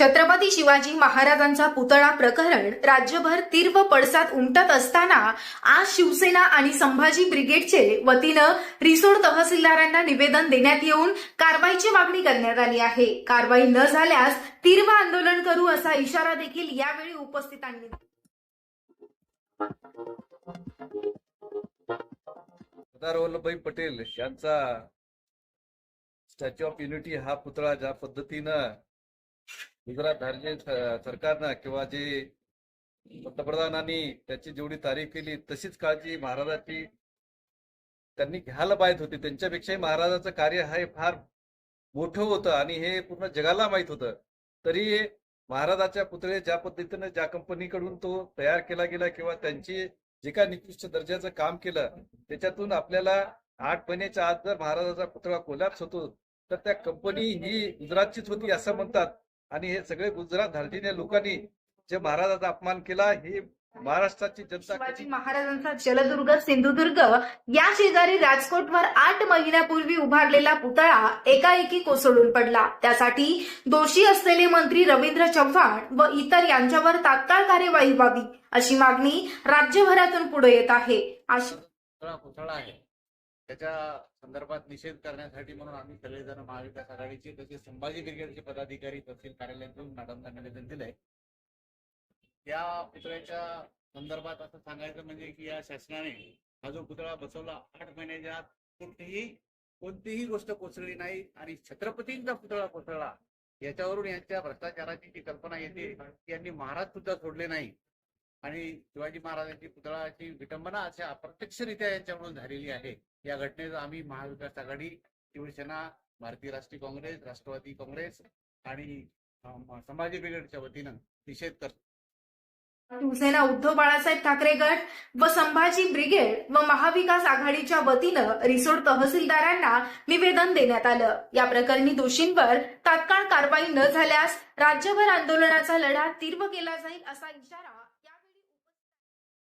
छत्रपती शिवाजी महाराजांचा पुतळा प्रकरण राज्यभर तीव्र पडसाद उमटत असताना आज शिवसेना आणि संभाजी ब्रिगेडचे वतीनं रिसोड तहसीलदारांना निवेदन देण्यात येऊन कारवाईची मागणी करण्यात आली आहे. कारवाई न झाल्यास तीव्र आंदोलन करू असा इशारा देखील यावेळी उपस्थितांनी सरदार वल्लभभाई पटेल यांचा स्टॅच्यू ऑफ युनिटी हा पुतळा ज्या पद्धतीनं गुजरात राज्य सरकारनं किंवा जे पंतप्रधानांनी त्याची जेवढी तारीफ केली तशीच काळजी महाराजाची त्यांनी घ्यायला पाहिजे होती. त्यांच्यापेक्षाही महाराजाचं कार्य हे फार मोठं होतं आणि हे पूर्ण जगाला माहीत होतं. तरी महाराजाच्या पुतळे ज्या पद्धतीनं ज्या कंपनीकडून तो तयार केला गेला किंवा त्यांची जे काय निकृष्ट दर्जाचं काम केलं त्याच्यातून आपल्याला आठ महिन्याच्या आत जर महाराजाचा पुतळा कोल्याप्स होतो तर त्या कंपनी ही गुजरातचीच होती असं म्हणतात. आणि हे सगळे गुजरात धार्जिण्या लोकांनी जे महाराजाचा अपमान केला हे महाराष्ट्राची जनता महाराजांचा जलदुर्ग सिंधुदुर्ग या शेजारी राजकोटवर आठ महिन्यापूर्वी उभारलेला पुतळा एकाएकी कोसळून पडला. त्यासाठी दोषी असलेले मंत्री रवींद्र चव्हाण व इतर यांच्यावर तात्काळ कार्यवाही व्हावी अशी मागणी राज्यभरातून पुढे येत आहे. पुतळा आहे. त्याच्या संदर्भात निषेध करण्यासाठी म्हणून आम्ही सगळेजण महाविकास आघाडीचे तसेच संभाजी ब्रिगेडचे पदाधिकारी तहसील कार्यालयातून मॅडमला निवेदन दिलंय. या पुतळ्याच्या संदर्भात असं सांगायचं म्हणजे की या शासनाने हा जो पुतळा बसवला आठ महिन्याच्या आत कोणतीही कोणतीही गोष्ट कोसळली नाही आणि छत्रपतींचा पुतळा कोसळला याच्यावरून यांच्या भ्रष्टाचाराची जी कल्पना येते यांनी महाराज सुद्धा सोडले नाही. आणि शिवाजी महाराजांची पुतळाची विटंबना अशा अप्रत्यक्षरित्या यांच्याकडून झालेली आहे. या घटनेचा आम्ही महाविकास आघाडी शिवसेना भारतीय राष्ट्रीय काँग्रेस राष्ट्रवादी काँग्रेस आणि संभाजी ब्रिगेडच्या वतीनं निषेध करतो. शिवसेना उद्धव बाळासाहेब ठाकरे गट व संभाजी ब्रिगेड व महाविकास आघाडीच्या वतीनं रिसोड तहसीलदारांना निवेदन देण्यात आलं. या प्रकरणी दोषींवर तात्काळ कारवाई न झाल्यास राज्यभर आंदोलनाचा लढा तीव्र केला जाईल असा इशारा